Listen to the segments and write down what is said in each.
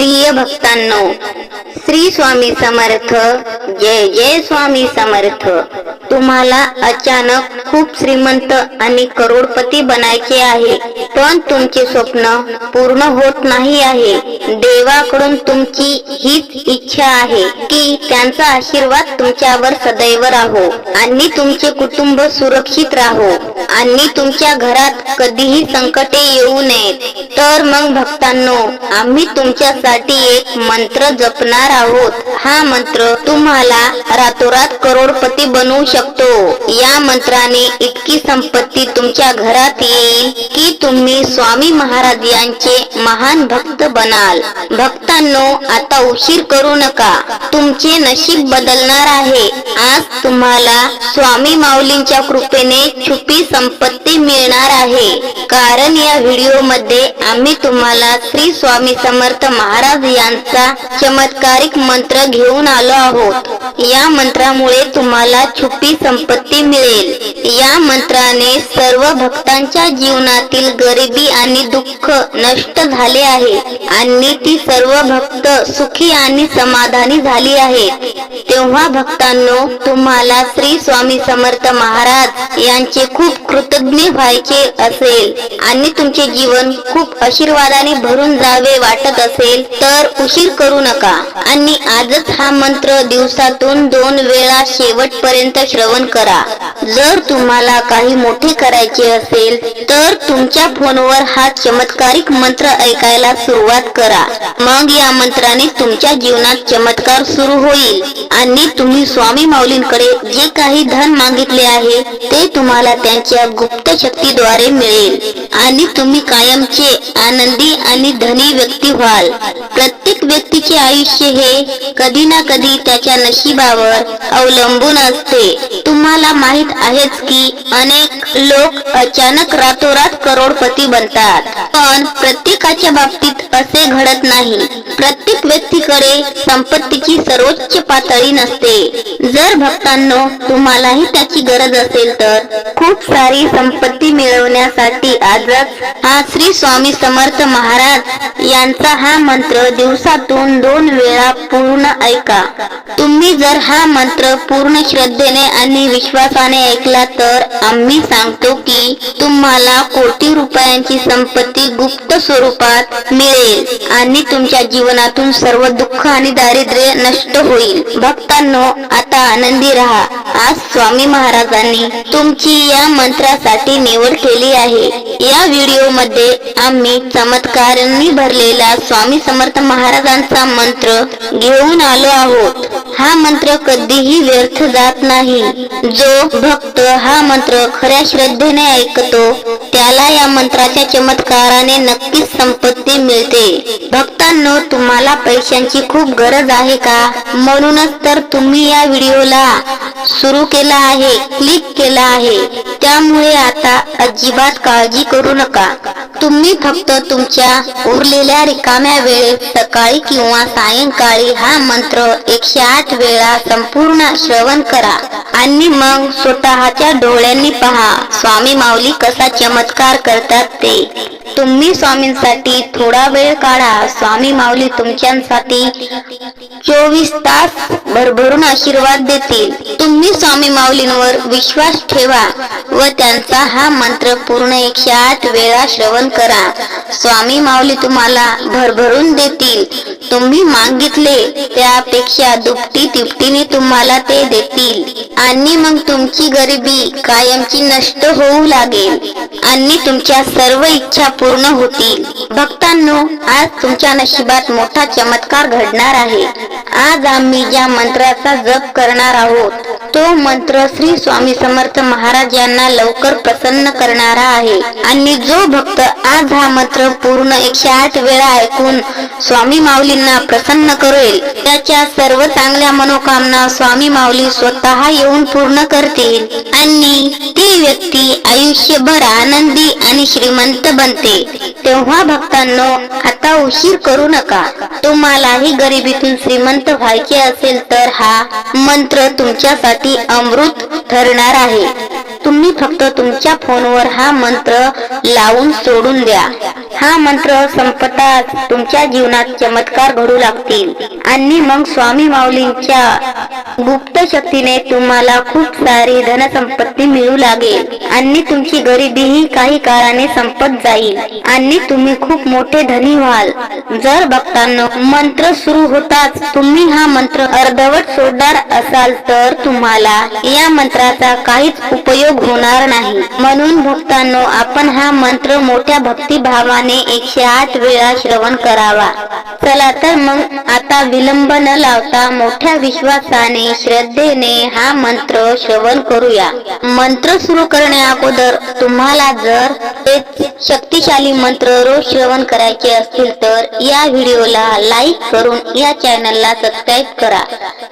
प्रिय भक्तांनो श्री स्वामी समर्थ जय जय स्वामी समर्थ. तुम्हाला अचानक खूप श्रीमंत आणि करोडपती बनायचे आहे पण तुमचे स्वप्न पूर्ण होत नाही आहे. देवाकडून तुमची हीच इच्छा आहे की त्यांचा आशीर्वाद तुमच्यावर सदैव राहो आणि तुमचे कुटुंब सुरक्षित राहो आणि तुमच्या घरात कधीही संकटे येऊ नयेत. तर मग भक्तांनो आम्ही तुमच्या तुमच्यासाठी एक मंत्र जपणार आहोत. हा मंत्र तुम्हाला रातोरात करोडपती बनवू शकतो. या मंत्राने इतकी संपत्ती तुमच्या घरात येईल की तुम्ही स्वामी महाराज यांचे महान भक्त बनाल. भक्तांनो आता उशीर करू नका. तुमचे नशीब बदलणार आहे. आज तुम्हाला स्वामी माऊलींच्या कृपेने छुपी संपत्ती मिळणार आहे. कारण या व्हिडिओमध्ये आम्ही तुम्हाला श्री स्वामी समर्थ महाराज यांचा चमत्कारिक मंत्र घेऊन आलो आहोत. या मंत्रामुळे तुम्हाला छुपी संपत्ती मिळेल. या मंत्राने सर्व भक्तांच्या जीवनातील गरिबी आणि दुःख नष्ट झाले आहे आणि ती सर्व भक्त सुखी आणि समाधानी झाली आहे. तेव्हा भक्तांनो तुम्हाला श्री स्वामी समर्थ महाराज यांचे खूप कृतज्ञ व्हायचे असेल आणि तुमचे जीवन खूप आशीर्वादाने भरून जावे वाटत असेल. तर उशीर करू नका. आणि आजच हा मंत्र दिवसातून दोन वेळा शेवटपर्यंत श्रवण करा. जर तुम्हाला काही मोठे करायचे असेल तर तुमच्या फोनवर हा चमत्कारिक मंत्र ऐकायला सुरुवात करा. मग या मंत्राने तुमच्या जीवनात चमत्कार सुरू होईल. आणि तुम्ही स्वामी माऊलींकडे जे काही धन मागितले आहे ते तुम्हाला त्यांच्या गुप्त शक्तीद्वारे मिळेल. आणि तुम्ही कायमचे आनंदी आणि धनी व्यक्ती व्हाल. प्रत्येक व्यक्तीचे आयुष्य हे कधी ना कधी त्याच्या नशिबावर अवलंबून असते. तुम्हाला माहीत आहेच की अनेक लोक अचानक रातोरात करोडपती बनतात. पण प्रत्येकाच्या बाबतीत असे घडत नाही. प्रत्येक व्यक्तीकडे संपत्तीची सर्वोच्च पातळी नसते. जर भक्तांनो तुम्हालाही त्याची गरज असेल तर खूप सारी संपत्ती मिळवण्यासाठी आजच हा श्री स्वामी समर्थ महाराज यांचा हा मंत्र मंत्र दिवसातून दोन वेळा पूर्ण ऐका. तुम्ही जर हा मंत्र पूर्ण श्रद्धेने आणि विश्वासाने ऐकला तर आम्ही सांगतो की तुम्हाला कोटी रुपयांची संपत्ती गुप्त स्वरूपात मिळेल आणि तुमच्या जीवनातून सर्व दुःख आणि दारिद्र्य नष्ट होईल. भक्तांनो आता आनंदी राहा. आज स्वामी महाराजांनी तुमची या मंत्रासाठी निवड केली आहे. या व्हिडिओमध्ये आम्ही चमत्कारांनी भरलेला स्वामी समर्थ महाराजांचा मंत्र घेऊन आलो आहोत. हा मंत्र कधीही व्यर्थ जात नाही. जो भक्त हा मंत्र खऱ्या श्रद्धेने ऐकतो त्याला या मंत्राच्या चमत्काराने नक्कीच संपत्ती मिळते. भक्त भक्तांनो तुम्हाला पैशांची खूप गरज आहे का? म्हणूनच तर तुम्ही या व्हिडिओला सुरू केला आहे क्लिक केला आहे. त्यामुळे आता अजिबात काळजी करू नका. तुम्ही फक्त तुमच्या उरलेल्या रिकाम्या वेळेत सकाळी किंवा सायंकाळी हा मंत्र एकशे आठ वेळा संपूर्ण श्रवण करा. आणि मग स्वतःच्या डोळ्यांनी पहा स्वामी माऊली कसा चमत्कार करतात ते. तुम्ही स्वामींसाठी थोडा वेळ काढा. स्वामी माऊली तुमच्यासाठी चोवीस तास भरभरून आशीर्वाद देतील. तुम्ही स्वामी माऊलींवर विश्वास ठेवा व त्यांचा हा मंत्र पूर्ण एकशे आठ वेळा श्रवण करा. स्वामी माऊली तुम्हाला भरभरून देतील. तुम्ही मागितले त्यापेक्षा दुपटी तिपटीने तुम्हाला ते देतील. आणि मग तुमची गरिबी कायमची नष्ट होऊ लागेल. आणि तुमच्या सर्व इच्छा पूर्ण होतील भक्तांनो आज तुमच्या नशिबात मोठा चमत्कार घडणार आहे. आज आम्ही ज्या मंत्राचा जप करणार आहोत तो मंत्र श्री स्वामी समर्थ महाराज यांना लवकर प्रसन्न करणारा आहे. आणि जो भक्त आज हा मंत्र पूर्ण एकशे आठ वेळा ऐकून स्वामी माऊलींना प्रसन्न करेल त्याच्या सर्व चांगल्या मनोकामना स्वामी माऊली स्वतः येऊन पूर्ण करतील. आणि ती व्यक्ती आयुष्यभर आनंदी आणि श्रीमंत बनते. तेव्हा भक्तांनो आता उशीर करू नका. तुम्हालाही गरिबीतून श्रीमंत व्हायचे असेल तर हा मंत्र तुमच्यासाठी अमृत ठरणार आहे. तुम्ही फक्त तुमच्या फोनवर हा मंत्र लावून सोडून द्या. हा मंत्र संपताच तुमच्या जीवनात चमत्कार घडू लागतील. आणि मग स्वामी माऊलींच्या गुप्त शक्तीने तुम्हाला खूप सारी धनसंपत्ती मिळू लागेल. आणि तुमची गरिबीही काही काळाने संपत जाईल. आणि तुम्ही खूप मोठे धनी व्हाल. जर भक्तांनो मंत्र सुरू होताच तुम्ही हा मंत्र अर्धवट सोडणार असाल तर तुम्हाला या मंत्राचा काहीच उपयोग होणार नाही. म्हणून भक्तांनो आपण हा मंत्र मोठ्या भक्तिभावाने एकशे आठ वेळा श्रवण करावा. चला तर मग आता विलंब न लावता मोठ्या विश्वासाने श्रद्धेने हा मंत्र श्रवण करूया. मंत्र सुरू करण्या अगोदर तुम्हाला जर एक शक्तिशाली मंत्र रोज श्रवण करायचे असतील तर या व्हिडिओला लाईक करून या चॅनलला सबस्क्राईब करा.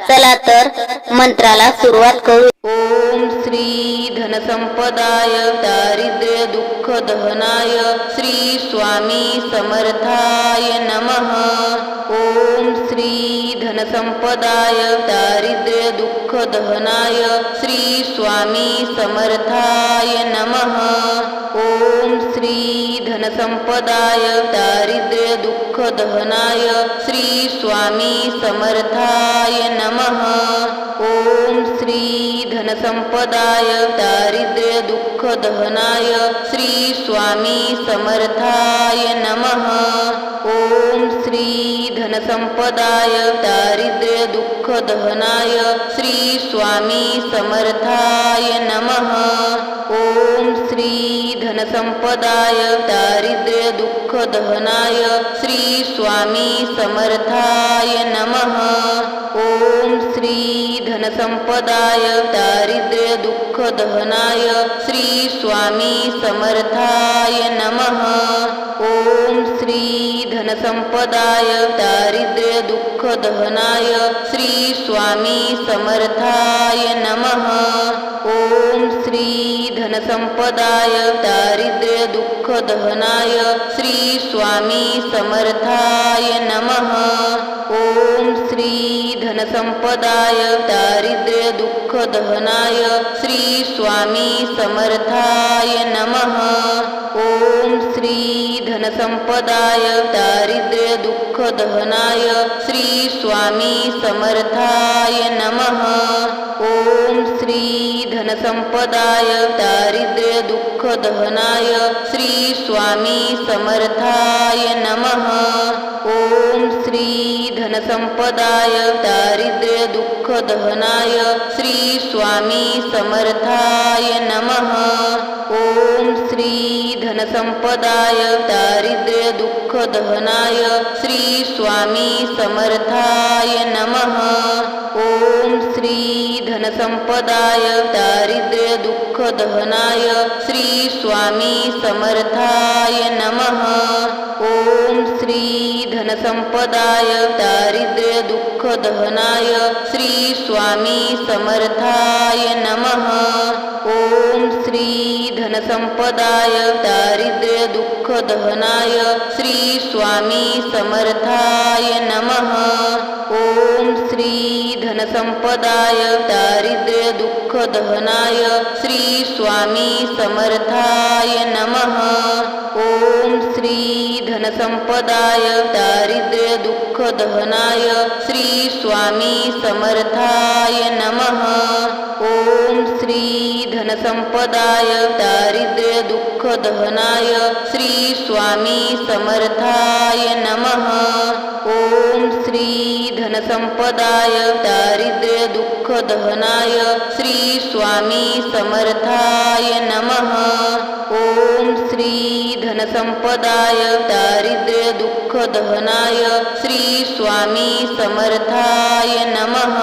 चला तर मंत्राला सुरुवात करू ओम श्री धनसंपदाय दारिद्र्य दुःख दहनाय श्री स्वा स्वामी समर्थाय नमः. ॐ श्री धनसंपदाय दारिद्र्य दुःख दहनाय श्री स्वामी समर्थाय नमः. ॐ श्री धनसंपदाय दारिद्र्य दुःख दहनाय श्री स्वामी समर्थाय नमः. ॐ श्री धनसंपदाय दारिद्र्य दुःख दहनाय श्री स्वामी समर्थाय नमः. ॐ श्री धनसंपदाय दारिद्र्य दुःख दहनाय श्री स्वामी समर्थाय नमः. ॐ श्री धनसंपदाय दारिद्र्य दुःख दहनाय श्री स्वामी समर्थाय नमः. ॐ श्री धनसंपदाय दारिद्र्य दुःख दहनाय श्री स्वामी समर्थाय नमः. ॐ श्री धनसंपदाय दारिद्र्य दुःख दहनाय श्री स्वामी समर्थाय नमः. ॐ श्री धनसंपदाय दारिद्र्य दुःख दहनाय श्री स्वामी समर्थाय नमः. ॐ श्री धनसंपदाय दारिद्र्य दुःख दहनाय श्री स्वामी समर्थाय नमः. ॐ श्री धनसंपदाय दारिद्र्य दुःख दहनाय श्री स्वामी समर्थाय नमः. ॐ श्री धनसंपदाय दारिद्र्य दुःख दहनाय श्री स्वामी समर्थाय नमः. ॐ श्री धनसंपदाय दारिद्र्य दुःख दहनाय श्री स्वामी समर्थाय नमः. ॐ श्री धनसंपदाय दारिद्र्य दुःख दहनाय श्री स्वामी समर्थाय नमः. ॐ श्री धनसंपदाय दारिद्र्य दुःख दहनाय श्री स्वामी समर्थाय नमः. ॐ श्री धनसंपदाय दारिद्र्य दुःख दहनाय श्री स्वामी समर्थाय नमः. ॐ श्री धनसंपदाय दारिद्र्य दुःख दहनाय श्री स्वामी समर्थाय नमः. ॐ श्री धनसंपदाय दारिद्र्य दुःख दहनाय श्री स्वामी समर्थाय नमः. ॐ श्री धनसंपदाय दारिद्र्य दुःख दहनाय श्री स्वामी समर्थाय नमः. ॐ श्री धनसंपदाय दारिद्र्य दुःख दहनाय श्री स्वामी समर्थाय नमः. ॐ श्री धनसंपदाय दारिद्र्य दुःख दहनाय श्री स्वामी समर्थाय नमः. ॐ श्री धनसंपदाय दारिद्र्य दुःख दहनाय श्री स्वामी समर्थाय नमः.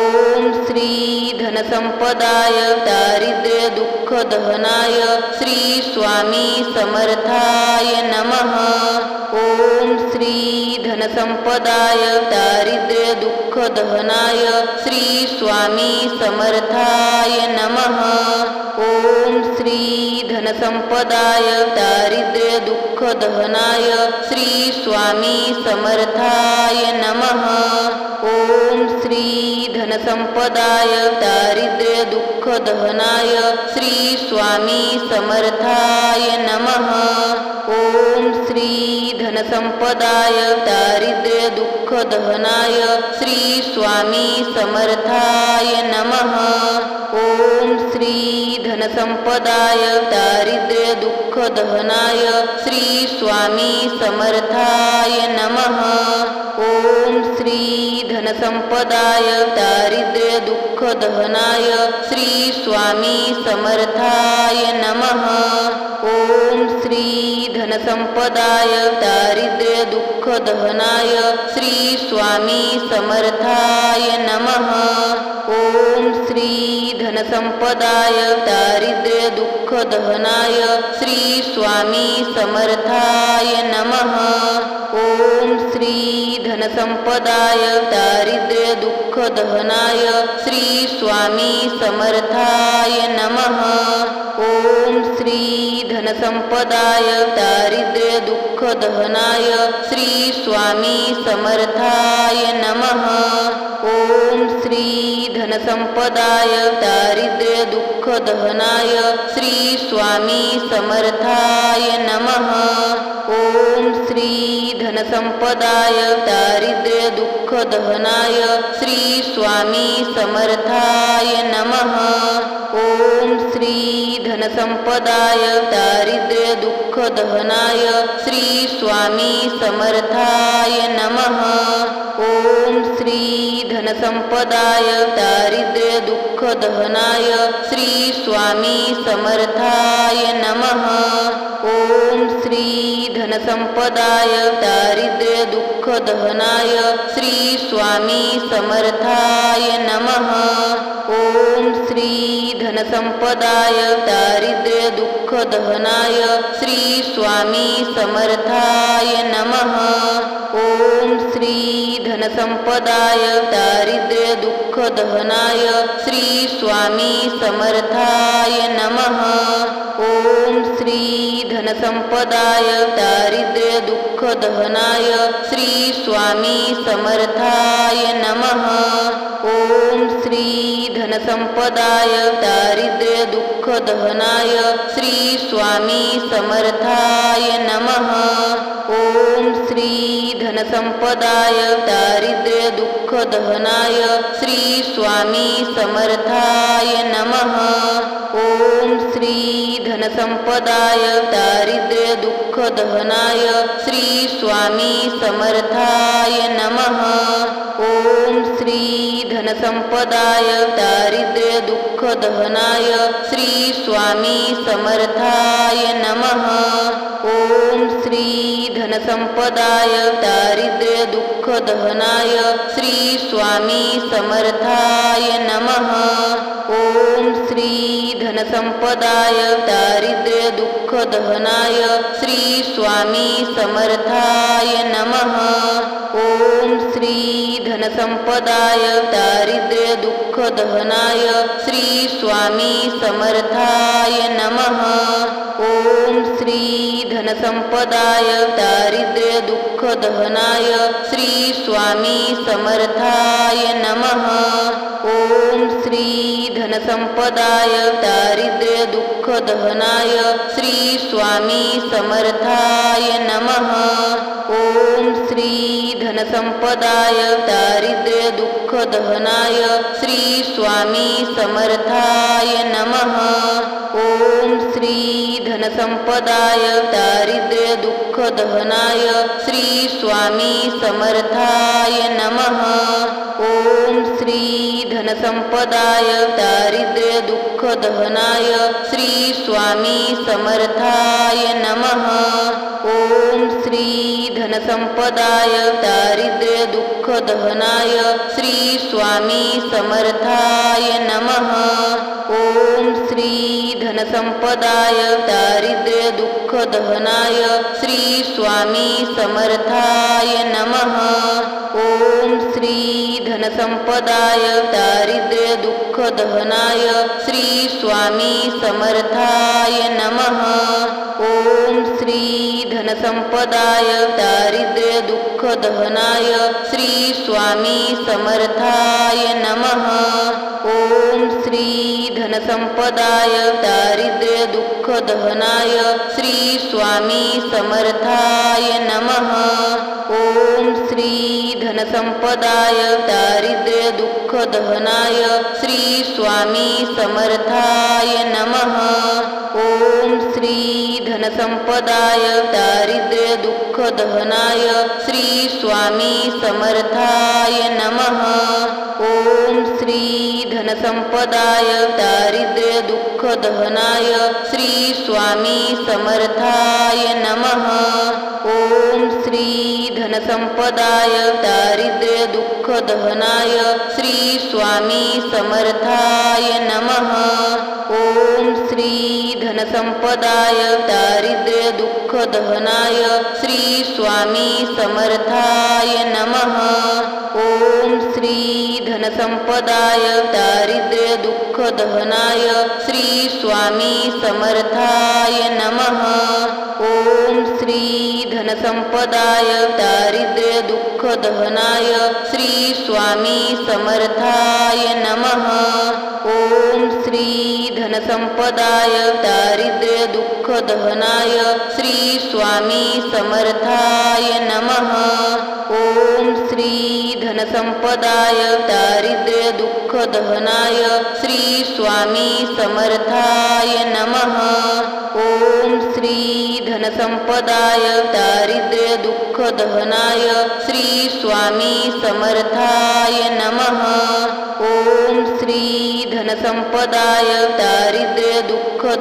ॐ श्री धनसम्पदाय दारिद्र्य दुःख दहनाय श्री स्वामी समर्थाय नमः। ॐ श्री धनसंपदाय दारिद्र्य दुःख दहनाय श्री स्वामी समर्थाय नमः। ॐ श्री धनसंपदाय दारिद्र्य दुःख दहनाय श्री स्वामी समर्थाय नमः। ॐ श्री धनसंपदाय दारिद्र्य दुःख दहनाय श्री स्वामी समर्थाय नमः. ओम श्री धनसंपदाय दारिद्र्य दुःख दहनाय श्री स्वामी समर्थाय नमः. ओम श्री धनसंपदाय दारिद्र्य दुःख दहनाय श्री स्वामी समर्थाय नमः. ओम श्री धनसम्पदाय दारिद्र्य दुःख दहनाय श्री स्वामी समर्थाय नमः. ओम श्री धनसंपदाय दारिद्र्य दुःख दहनाय श्री स्वामी समर्थाय नमः. ओम श्री धनसंपदाय दारिद्र्य दुःख दहनाय श्री स्वामी समर्थाय नमः. ओम श्री धनसंपदाय दारिद्र्य दुःख दहनाय श्री स्वामी समर्थाय नमः. ओम श्री धनसंपदाय दारिद्र्य दुःख दहनाय श्री स्वामी समर्थाय नमः. ओम श्री धनसंपदाय दारिद्र्य दुःख दहनाय श्री स्वामी समर्थाय नमः. ओम श्री धनसंपदाय दारिद्र्य दुःख दहनाय श्री स्वामी समर्थाय नमः। ओम श्री धनसंपदाय दारिद्र्य दुःख दहनाय श्री स्वामी समर्थाय नमः। ओम श्री धनसंपदाय दारिद्र्य दुःख दहनाय श्री स्वामी समर्थाय नमः। ओम श्री धनसंपदाय दारिद्र्य दुःख दहनाय श्री स्वामी समर्थाय नमः. ओम श्री धनसंपदाय दारिद्र्य दुःख दहनाय श्री स्वामी समर्थाय नमः. ओम श्री धनसंपदाय दारिद्र्य दुःख दहनाय श्री स्वामी समर्थाय नमः. ओम श्री धनसंपदाय दारिद्र्य दुःख दहनाय श्री स्वामी समर्थाय नमः. ओम श्री धनसंपदाय दारिद्र्य दुःख दहनाय श्री स्वामी समर्थाय नमः. ओम श्री धनसंपदाय दारिद्र्य दुःख दहनाय श्री स्वामी समर्थाय नमः. ओम श्री धनसंपदाय दारिद्र्य दुःख दहनाय श्री स्वामी समर्थाय नमः. ओम श्री धनसंपदाय दारिद्र्य दुःख दहनाय श्री स्वामी समर्थाय नमः. ओम श्री धनसंपदाय दारिद्र्य दुःखदहनाय श्री स्वामी समर्थाय नमः। ओम श्री धनसंपदाय दारिद्र्य श्री स्वामी समर्थाय नमः। ओम श्री धनसंपदाय दारिद्र्य श्री स्वामी समर्थाय नमः। ओम श्री धनसंपदाय दारिद्र्य दुःख दहनाय श्री स्वामी समर्थाय नमः. ओम श्री धनसंपदाय दारिद्र्य दुःख दहनाय श्री स्वामी समर्थाय नमः. ओम श्री धनसंपदाय दारिद्र्य दुःख दहनाय श्री स्वामी समर्थाय नमः. ओम श्री धनसंपदाय दारिद्र्य दुःख दहनाय श्री स्वामी समर्थाय नमः. धनसंपदाय दारिद्र्य दुःख दहनाय श्री स्वामी समर्थाय नमः. ओम श्री धनसंपदाय दारिद्र्य दुःख दहनाय श्री स्वामी समर्थाय नमः. ओम श्री धनसंपदाय दारिद्र्य दुःख दहनाय श्री स्वामी समर्थाय नमः. ओम श्री धनसम्पदाय धनसंपदाय दारिद्र्य दुःख दहनाय श्री स्वामी समर्थाय नमः. ओम श्री धनसंपदाय दारिद्र्य दुःख दहनाय श्री स्वामी समर्थाय नमः. ओम श्री धनसंपदाय दारिद्र्य दुःख दहनाय श्री स्वामी समर्थाय नमः. ओम श्री धनसंपदाय दारिद्र्य दुःख दहनाय श्री स्वामी समर्थाय नमः। ओम श्री धनसंपदाय दारिद्र्य दुःख दहनाय श्री स्वामी समर्थाय नमः। ओम श्री धनसंपदाय दारिद्र्य दुःख दहनाय श्री स्वामी समर्थाय नमः। ओम श्री धनसंपदाय दारिद्र्य दुःख दहनाय श्री स्वामी समर्थाय नमः। धनसंपदाय दारिद्र्य दुःख दहनाय श्री स्वामी समर्थाय नमः। ओम श्री धनसंपदाय दारिद्र्य दुःख दहनाय श्री स्वामी समर्थाय नमः। ओम श्री धनसंपदाय दारिद्र्य दुःख दहनाय श्री स्वामी समर्थाय नमः। ओम श्री धनसंपदाय दारिद्र्य दुःख दहनाय श्री स्वामी समर्थाय नमः. ओम श्री धनसंपदाय दारिद्र्य दुःख दहनाय श्री स्वामी समर्थाय नमः. ओम श्री धनसंपदाय दारिद्र्य दुःख दहनाय श्री स्वामी समर्थाय नमः. ओम श्री धनसंपदाय दारिद्र्य दुःख